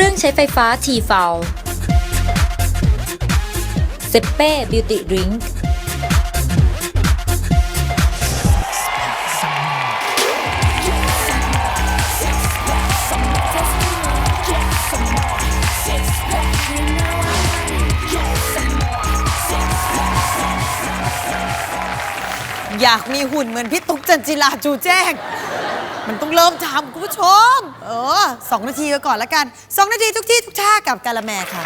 รื่องใช้ไฟฟ้าทีฟาวเซเป้บิวตี้ดริงก์อยากมีหุ่นเหมือนพี่ตุ๊กจันจิลาจูแจ้ง มันต้องเริ่มทำคุณผู้ชม เออสองนาทีก็ก่อนละกันสองนาทีทุกที่ทุกท่ากับกาละแมค่ะ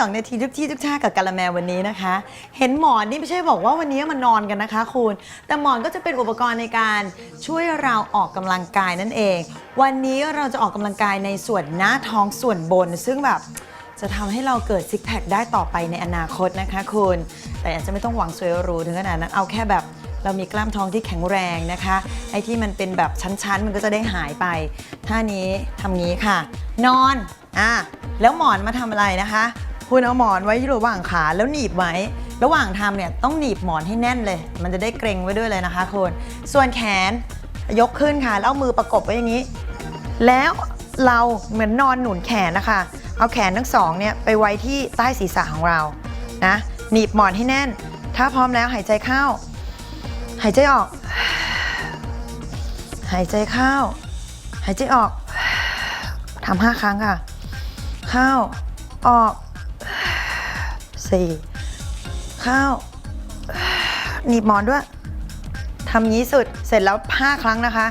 2 นาทีทุกที่ทุกชาติกับกาละแมวันนี้นะคะ เห็นหมอนนี่ไม่ใช่บอกว่าวันนี้มันนอนกันนะคะคุณ แต่หมอนก็จะเป็นอุปกรณ์ในการช่วยเราออกกำลังกายนั่นเอง วันนี้เราจะออกกำลังกายในส่วนหน้าท้องส่วนบน ซึ่งแบบจะทำให้เราเกิดซิกแพคได้ต่อไปในอนาคตนะคะคุณ แต่อาจจะไม่ต้องหวังสวยหรูถึงขนาดนั้นเอาแค่แบบเรามีกล้ามท้องที่แข็งแรงนะคะ ไอ้ที่มันเป็นแบบชั้นๆ มันก็จะได้หายไป ท่านี้ทำงี้ค่ะ นอน อะ แล้วหมอนมาทำอะไรนะคะ คุณเอาหมอนไว้ระหว่างขาแล้วหนีบไว้ ระหว่างทำเนี่ยต้องหนีบหมอนให้แน่นเลย มันจะได้เกรงไว้ด้วยเลยนะคะคุณส่วนแขนยกขึ้นค่ะแล้วเอามือประกบไว้อย่างนี้ แล้วเราเหมือนนอนหนุนแขนนะคะ เอาแขนทั้งสองเนี่ยไปไว้ที่ใต้ศีรษะของเรานะหนีบหมอนให้แน่น ถ้าพร้อมแล้วหายใจเข้า หายใจออก หายใจเข้า หายใจออกทำห้าครั้งค่ะ เข้าออก สี่ข้าวหนีบหมอนด้วยทำงี้สุดเสร็จแล้ว 5 ครั้งนะคะ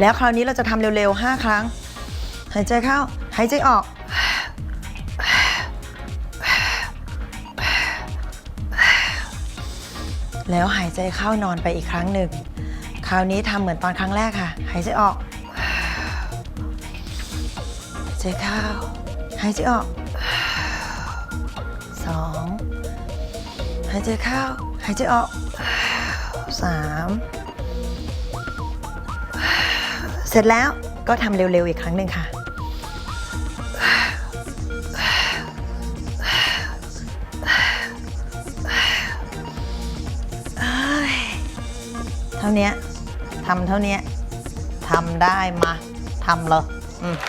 แล้วคราวนี้เราจะทำเร็วๆ 5 ครั้ง หายใจเข้า หายใจออก แล้วหายใจเข้านอนไปอีกครั้งหนึ่ง คราวนี้ทำเหมือนตอนครั้งแรกค่ะ หายใจออก หายใจเข้า หายใจออก สองหายใจเข้า หายใจออกสามเสร็จแล้วก็ทำเร็ว ๆ อีกครั้งหนึ่งค่ะ เท่านี้ทำเท่านี้ทำได้มาทำเลยอืม